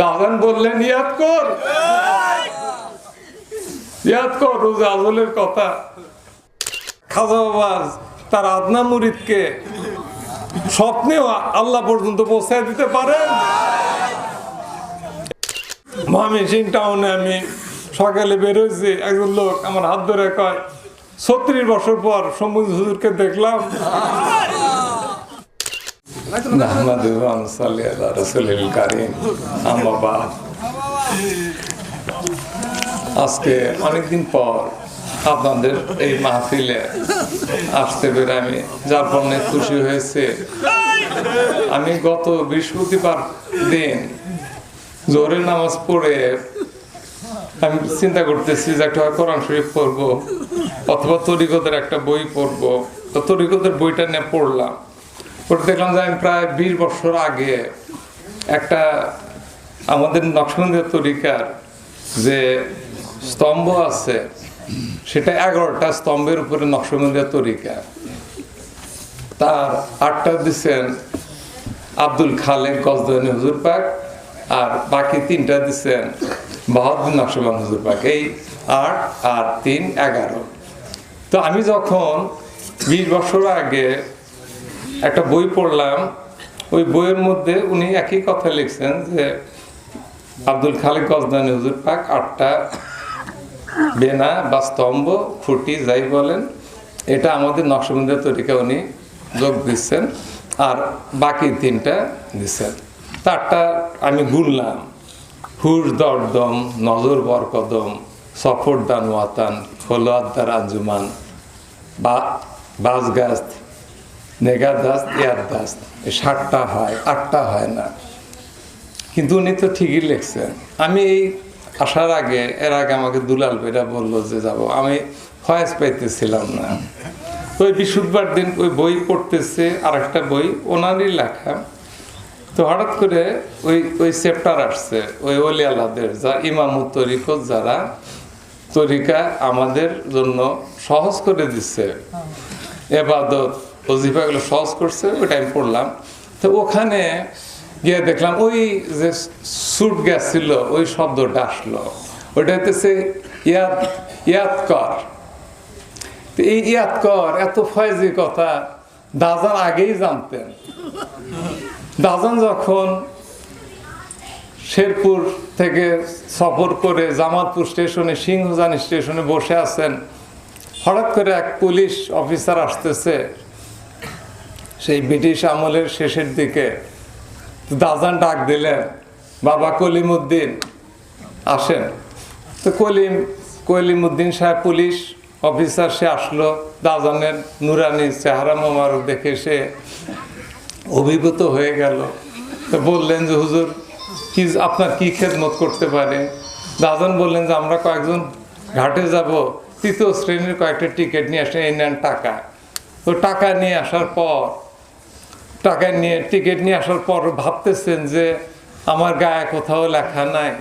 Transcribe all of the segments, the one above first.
দাদান বললেন, ইয়াদ কর। ইয়াদ কর, রোজা আজলের কথা। খাজা বাবা তার আদনা মুরিদকে স্বপ্নেও আল্লাহ পর্যন্ত পৌঁছায় দিতে পারেন। মহামিসিং টাউনে আমি সকালে বেরোয়েছি একজন লোক আমার হাত ধরে কয়, ছত্রিশ বছর পর সমুদ্র হুজুরকে দেখলাম। আজকে অনেকদিন পর আপনাদের এই মাহফিলে আসতে পেরে আমি যার পণ্যে খুশি হয়েছে আমি গত বৃহস্পতিবার দিন জোহরের নামাজ পড়ে আমি চিন্তা করতেছি যে একটা কোরআন শরীফ পড়ব অথবা তরিকতের একটা বই পড়ব. তো তরিকতের বইটা নিয়ে পড়লাম. পড়ে দেখলাম যে আমি প্রায় বিশ বছর আগে একটা আমাদের নকশবন্দিয়া তরিকার যে স্তম্ভ আছে, সেটা এগারোটা স্তম্ভের উপরে নকশবন্দিয়া তরিকা। তার আটটা দিচ্ছেন আব্দুল খালেক, গজদানি হুজুর পাক, আর বাকি তিনটা দিচ্ছেন বাহাদুর নকশবন্দ হুজুর পাক। এই আট আর তিন এগারো। তো আমি যখন বিশ বছর আগে একটা বই পড়লাম। ওই বইয়ের মধ্যে উনি একই কথা লিখছেন যে, আব্দুল খালেক গজদানি হুজুর পাক আটটা বেনা বা স্তম্ভ খুঁটি যাই বলেন, এটা আমাদের নকশবন্দিয়া তরিকা উনি যোগ দিচ্ছেন আর বাকি তিনটা দিচ্ছেন। তারটা আমি গুনলাম। হুর দরদম, নজর বরকদম সফর দান ওয়াতান ফলোয়াদ্দার আঞ্জুমান, বা বাজগাছ নেগাদাস্ত ইয়াদাস্ত দাস। সাতটা হয় আটটা হয় না। কিন্তু উনি তো ঠিকই লিখছেন। আমি এই আসার আগে এর আগে আমাকে দুলাল বেরা বলল যে যাব। আমি ফয়েজ পাইতেছিলাম না। ওই বৃহস্পতিবার দিন ওই বই পড়তেছে আর একটা বই ওনারই লেখা। তো হঠাৎ করে ওই ওই চ্যাপ্টার আসছে ওই অলি আল্লাদের যা ইমামুত তরিকত যারা তরিকা আমাদের জন্য সহজ করে দিচ্ছে। এবাদত অজিফাগুলো সহজ করছে ওইটা আমি পড়লাম। তো ওখানে গিয়ে দেখলাম ওই যে সুট গ্যাস ছিল, ওই শব্দটা আসলো। ওইটা হতেছে ইয়াদ ইয়াদ কর এই ইয়াদ কর এত ফয়জি কথা দাজান আগেই জানতেন। দাজান যখন শেরপুর থেকে সফর করে জামালপুর স্টেশনে, সিংহজানি স্টেশনে বসে আছেন, হঠাৎ করে এক পুলিশ অফিসার আসতেছে। সেই ব্রিটিশ আমলের শেষের দিকে দাজান ডাক দিলেন, বাবা কলিমুদ্দিন, আসেন। তো কলিম, কলিমুদ্দিন সাহেব পুলিশ অফিসার, সে আসলো দাজানের নুরানি চেহারা মোমারক দেখে সে অভিভূত হয়ে গেল। তো বললেন যে, হুজুর, কি, আপনার কি খেদমত করতে পারে? দাজান বললেন যে, আমরা কয়েকজন ঘাটে যাব, তৃতীয় শ্রেণির কয়েকটা টিকিট নিয়ে আসেন, এই নেন টাকা। তো টাকা নিয়ে আসার পর টাকা নিয়ে টিকিট নিয়ে আসার পর ভাবতেছেন যে আমার গায়ে কোথাও লেখা নাই,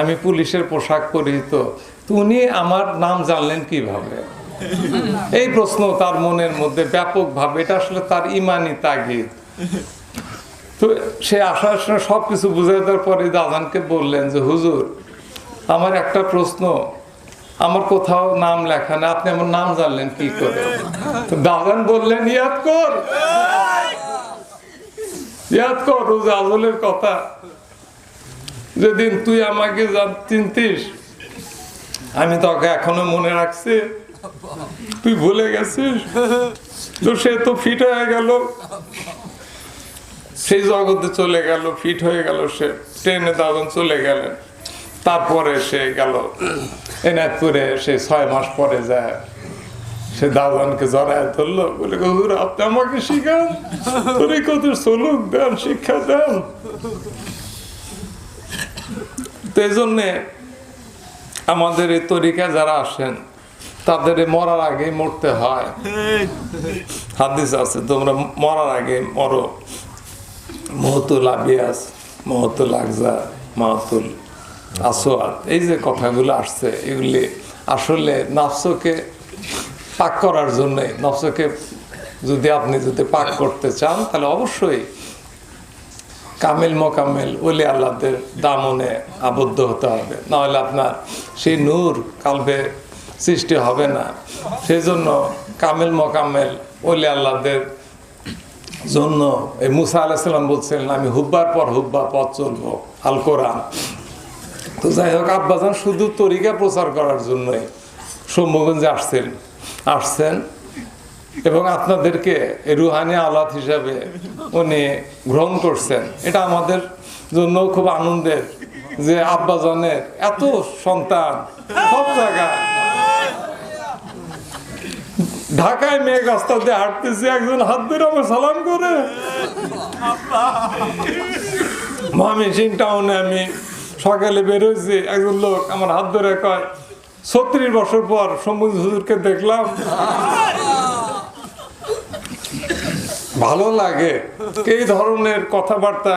আমি পুলিশের পোশাক পরিহিত উনি আমার নাম জানলেন কীভাবে? এই প্রশ্ন তার মনের মধ্যে ব্যাপকভাবে এটা আসলে তার ইমানি তাগিদ। তো সে আসার সময় সব কিছু বুঝে দেওয়ার পরে দাদানকে বললেন যে, হুজুর, আমার একটা প্রশ্ন। আমার কোথাও নাম লেখা না আপনি আমার নাম জানলেন কি করে? দাদান বললেন, ইয়াদ কর। আজলের কথা। যেদিন তুই আমাকে চিনতিস, আমি তোকে এখনও মনে রাখছি। তুই ভুলে গেছিস? তো সে তো ফিট হয়ে গেল। সেই জগতে চলে গেল ফিট হয়ে গেল সে। ট্রেনে দাদন চলে গেলেন। তারপরে সে গেল। এনায়তপুরে সে ছয় মাস পরে যায়। সে দাদানকে জড়ায় ধরলো, বলে, হুজুর, আপনি আমাকে শিখান। তোর কত সলুক দেন, শিক্ষা দেন। তো এই জন্যে আমাদের এই তরিকা যারা আসেন, তাদের মরার আগে মরতে হয়। হাদিস আছে, তোমরা মরার আগে মরো। মহতুল আবিয়াস, মহতুল আকজা, মাহতুল আসোয়াদ এই যে কথাগুলো আসছে, এগুলি আসলে নফসকে পাক করার জন্যে। নফসকে যদি আপনি যদি পাক করতে চান, তাহলে অবশ্যই কামেল মোকামেল, ওলি আল্লাহদের দামনে আবদ্ধ হতে হবে। নাহলে আপনার সেই নূর কালবে সৃষ্টি হবে না। সেই জন্য কামেল মোকামেল, ওলি আল্লাহদের জন্য এই মুসা আলাহিসাল্লাম বলছিলেন, আমি হুব্বার পর হুব্বা পথ চলবো, আল কোরআন। তো যাই হোক, আব্বাজান শুধু তরিকা প্রচার করার জন্যই সম্মুগঞ্জে আসছেন। আসছেন এবং আপনাদেরকে রুহানি আলাদ হিসাবে উনি গ্রহণ করছেন। এটা আমাদের জন্য খুব আনন্দের যে আব্বাজানের এত সন্তান সব জায়গায়। ঢাকায় মেঘ রাস্তা দিয়ে হাঁটতেছি, একজন হাত ধরে আমার সালাম করে। মহামিসিং টাউনে আমি সকালে বেরোয়েছি একজন লোক আমার হাত ধরে কয় ছত্রিশ বছর পর সমুদ্র হুজুরকে দেখলাম। ভালো লাগে। এই ধরনের কথাবার্তা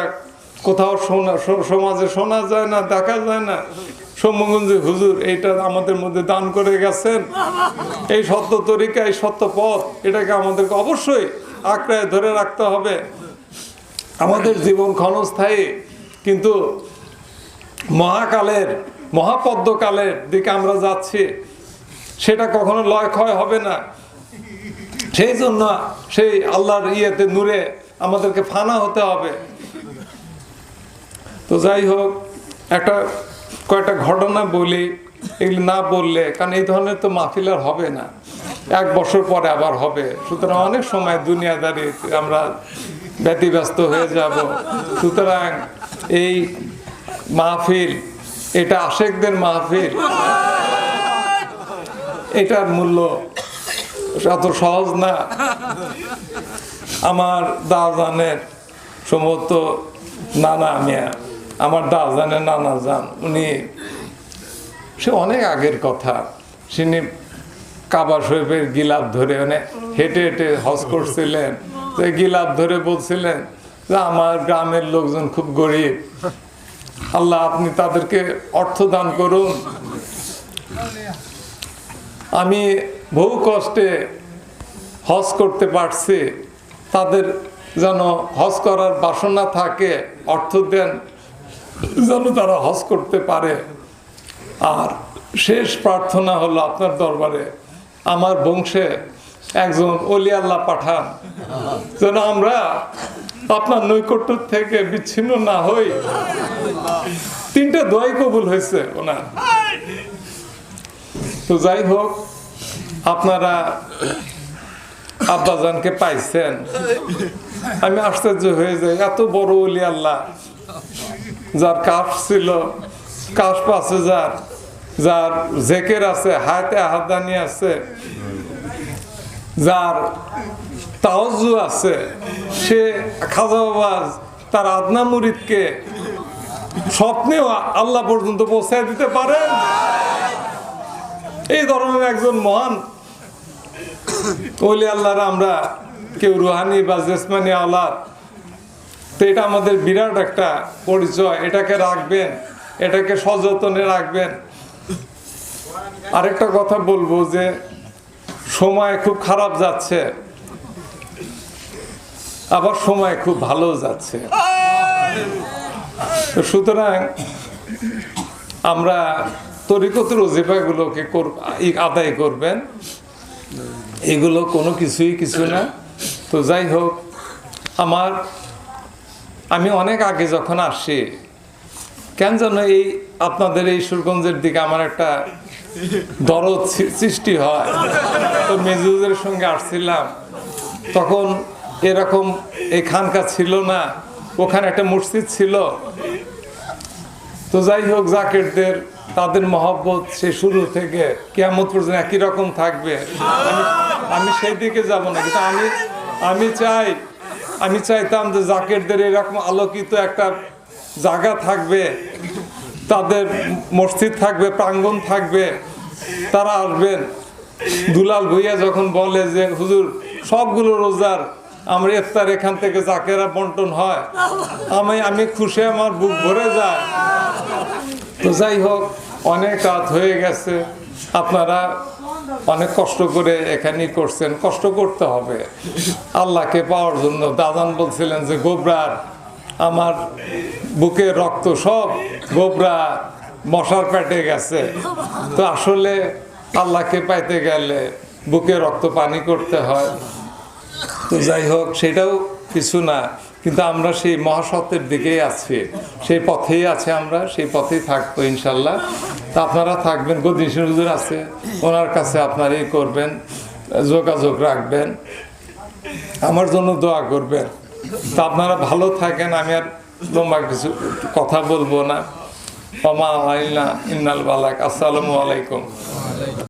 কোথাও শোনা সমাজে শোনা যায় না, দেখা যায় না। সম্মগঞ্জে হুজুর এইটা আমাদের মধ্যে দান করে গেছেন। এই সত্য তরিকা, এই সত্য পথ, এটাকে আমাদেরকে অবশ্যই আঁকড়ায় ধরে রাখতে হবে। আমাদের জীবন ক্ষণস্থায়ী, কিন্তু মহাকালের মহাপদ্মকালের দিকে আমরা যাচ্ছি, সেটা কখনো লয় ক্ষয় হবে না। সেই জন্য সেই আল্লাহর ইয়েতে নূরে আমাদেরকে ফানা হতে হবে। তো যাই হোক, একটা কয়েকটা ঘটনা বলি, এগুলি না বললে, কারণ এই ধরনের তো মাহফিল আর হবে না। এক বছর পরে আবার হবে। সুতরাং অনেক সময় দুনিয়াদারি, আমরা ব্যতিব্যস্ত হয়ে যাব। সুতরাং এই মাহফিল এটা আশেকদের মাহফিল। এটার মূল্য এত সহজ না। আমার দাজানের সম্ভবত নানা মিয়া, আমার দাজানের নানা যান উনি, সে অনেক আগের কথা। তিনি কাবা শরীফের গিলাপ ধরে মানে হেঁটে হেঁটে হজ করছিলেন। গিলাপ ধরে বলছিলেন যে, আমার গ্রামের লোকজন খুব গরিব। আল্লাহ আপনি তাদেরকে অর্থ দান করুন। আমি বহু কষ্টে হজ করতে পারছি, তাদের যেন হজ করার বাসনা থাকে, অর্থ দেন, যেন তারা হজ করতে পারে। আর শেষ প্রার্থনা হলো আপনার দরবারে, আমার বংশে একজন অলি আল্লাহ পাঠান, যেন আমরা আপনার নৈকট্য থেকে বিচ্ছিন্ন না হই। তিনটা দোয়াই কবুল হয়েছে ওনার। তো যাই হোক, আপনারা আব্বাজানকে পাইছেন। আমি আশ্চর্য হয়ে যাই, এত বড় অলি আল্লাহ, যার কাশ ছিল কাশ আছে যার যার জেকের আছে হাতে হাতদানি আছে, যার তাওজু আছে, সে খাজা বাবাজ তার আদনা মুরিদকে স্বপ্নেও আল্লাহ পর্যন্ত পৌঁছায় দিতে পারেন এই ধরনের একজন মহান ওলি আল্লাহর আমরা কেউ রুহানি বা জেসমানি আল্লাহ তো এটা আমাদের বিরাট একটা পরিচয়, এটাকে রাখবেন, এটাকে সযতনে রাখবেন। আরেকটা কথা বলব যে, সময় খুব খারাপ যাচ্ছে, আবার সময় খুব ভালো যাচ্ছে। সুতরাং আমরা তরিকতের ওজিফাগুলোকে আদায় করবেন। এগুলো কোনো কিছুই কিছু না। তো যাই হোক, আমার আমি অনেক আগে যখন আসি, কেন যেন এই আপনাদের এই সুরগঞ্জের দিকে আমার একটা দরদ সৃষ্টি হয়। তো মেজুদের সঙ্গে আসছিলাম। তখন এরকম এখানকার ছিল না। ওখানে একটা মসজিদ ছিল। তো যাই হোক, জাকেরদের, তাদের মহব্বত সে শুরু থেকে কেমন পর্যন্ত একই রকম থাকবে। আমি আমি সেই দিকে যাব না, কিন্তু আমি আমি চাই, আমি চাইতাম যে জাকেরদের এরকম আলোকিত একটা জায়গা থাকবে, তাদের মসজিদ থাকবে, প্রাঙ্গণ থাকবে, তারা আসবেন। দুলাল ভুইয়া যখন বলে যে, হুজুর, সবগুলো রোজার আমরা ইফতার এখান থেকে জাকেরা বন্টন হয়। আমি আমি খুশি আমার বুক ভরে যায়। তো যাই হোক, অনেক রাত হয়ে গেছে। আপনারা অনেক কষ্ট করে এখানেই করছেন। কষ্ট করতে হবে। আল্লাহকে পাওয়ার জন্য। দাদান বলছিলেন যে গোবরার আমার বুকে রক্ত সব গোবরা মশার পেটে গেছে। তো আসলে আল্লাহকে পাইতে গেলে বুকে রক্ত পানি করতে হয়। তো যাই হোক, সেটাও কিছু না। কিন্তু আমরা সেই মহাসত্যের দিকেই আছি। সেই পথেই আছে আমরা, সেই পথেই থাকব ইনশাল্লাহ। তা আপনারা থাকবেন গদিন হুজুর আছে, ওনার কাছে আপনারা এই করবেন, যোগাযোগ রাখবেন। আমার জন্য দোয়া করবেন। তা আপনারা ভালো থাকেন, আমি আর লম্বা কিছু কথা বলব না। ওমা আলাইনা ইন্নাল বালাক, আসসালামু আলাইকুম।